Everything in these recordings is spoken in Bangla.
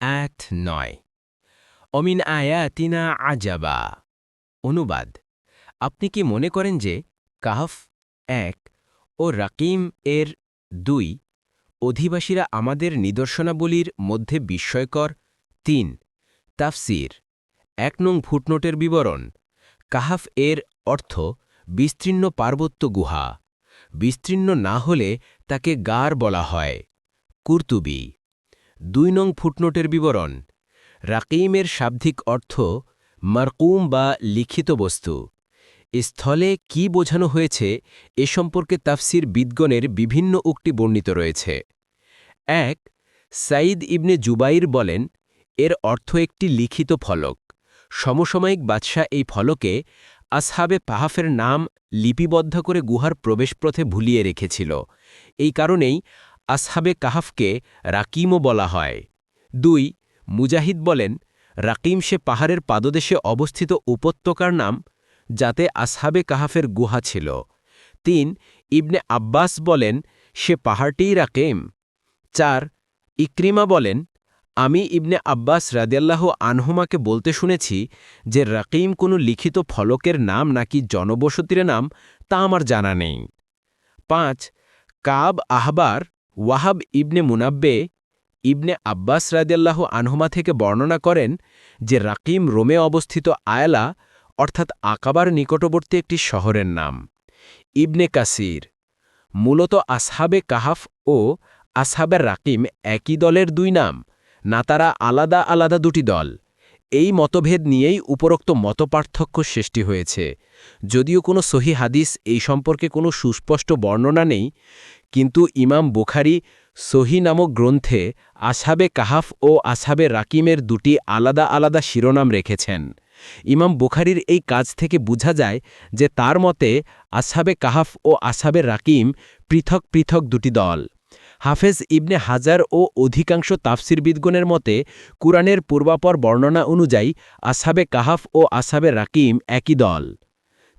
এক নয় অমিন আয়াতিনা আজাবা। অনুবাদ, আপনি কি মনে করেন যে কাহফ এক ও রাকিম এর দুই অধিবাসীরা আমাদের নিদর্শনাবলীর মধ্যে বিস্ময়কর? তিন, তাফসির, এক নং ফুটনোটের বিবরণ, কাহাফ এর অর্থ বিস্তীর্ণ পার্বত্য গুহা। বিস্তীর্ণ না হলে তাকে গার বলা হয়। কুর্তুবি দুই নং ফুটনোটের বিবরণ, রাকিমের শাব্দিক অর্থ মারকুম বা লিখিত বস্তু। স্থলে কি বোঝানো হয়েছে এ সম্পর্কে তাফসির বিদ্গণের বিভিন্ন উক্তি বর্ণিত রয়েছে। এক সাইদ ইবনে জুবাইর বলেন, এর অর্থ একটি লিখিত ফলক। সমসাময়িক বাদশাহ এই ফলকে আসহাবে পাহাফের নাম লিপিবদ্ধ করে গুহার প্রবেশপথে ভুলিয়ে রেখেছিল। এই কারণেই আসহাবে কাহাফকে রাকিমও বলা হয়। দুই, মুজাহিদ বলেন, রাকিম সে পাহাড়ের পাদদেশে অবস্থিত উপত্যকার নাম, যাতে আসহাবে কাহাফের গুহা ছিল। তিন, ইবনে আব্বাস বলেন, সে পাহাড়টিই রাকেম। চার, ইক্রিমা বলেন, আমি ইবনে আব্বাস রাদিয়াল্লাহ আনহুমাকে বলতে শুনেছি যে রাকিম কোনো লিখিত ফলকের নাম নাকি জনবসতির নাম তা আমার জানা নেই। পাঁচ, কাব আহবার ওয়াহাব ইবনে মুনাব্বে ইবনে আব্বাস রাদিয়াল্লাহ আনহুমা থেকে বর্ণনা করেন যে রাকিম রোমে অবস্থিত আয়লা, অর্থাৎ আকাবার নিকটবর্তী একটি শহরের নাম। ইবনে কাসির মূলত আসহাবে কাহাফ ও আসহাবের রাকিম একই দলের দুই নাম, না তারা আলাদা আলাদা দুটি দল। এই মতভেদ নিয়েই উপরোক্ত মতপার্থক্য সৃষ্টি হয়েছে। যদিও কোনো সহি হাদিস এই সম্পর্কে কোনো সুস্পষ্ট বর্ণনা নেই কিন্তু ইমাম বুখারি সহি নামক গ্রন্থে আসাবে কাহাফ ও আসাবে রাকিমের দুটি আলাদা আলাদা শিরোনাম রেখেছেন। ইমাম বুখারির এই কাজ থেকে বোঝা যায় যে তার মতে আসাবে কাহাফ ও আসাবে রাকিম পৃথক পৃথক দুটি দল। হাফেজ ইবনে হাজার ও অধিকাংশ তাফসিরবিদগণের মতে কুরআনের পূর্বাপর বর্ণনা অনুযায়ী আসাবে কাহাফ ও আসাবে রাকিম একই দল।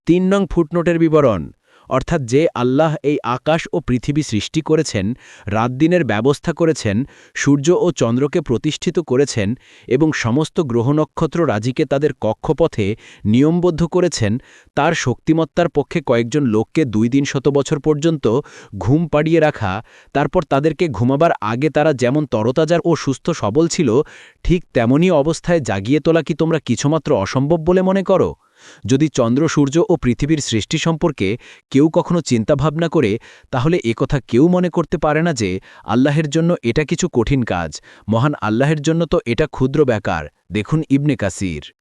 তিন নং ফুটনোটের বিবরণ অর্থাৎ যে আল্লাহ এই আকাশ ও পৃথিবী সৃষ্টি করেছেন, রাত দিনের ব্যবস্থা করেছেন, সূর্য ও চন্দ্রকে প্রতিষ্ঠিত করেছেন এবং সমস্ত গ্রহ নক্ষত্র রাজিকে তাদের কক্ষপথে নিয়মবদ্ধ করেছেন, তার শক্তিমত্তার পক্ষে কয়েকজন লোককে দুই দিন শত বছর পর্যন্ত ঘুম পাড়িয়ে রাখা, তারপর তাদেরকে ঘুমাবার আগে তারা যেমন তরতাজার ও সুস্থ সবল ছিল, ঠিক তেমনই অবস্থায় জাগিয়ে তোলা কি তোমরা কিছুমাত্র অসম্ভব বলে মনে করো? যদি চন্দ্র, সূর্য ও পৃথিবীর সৃষ্টি সম্পর্কে কেউ কখনো চিন্তাভাবনা করে, তাহলে একথা কেউ মনে করতে পারে না যে আল্লাহের জন্য এটা কিছু কঠিন কাজ। মহান আল্লাহের জন্য তো এটা ক্ষুদ্র ব্যাকার। দেখুন ইবনে কাসির।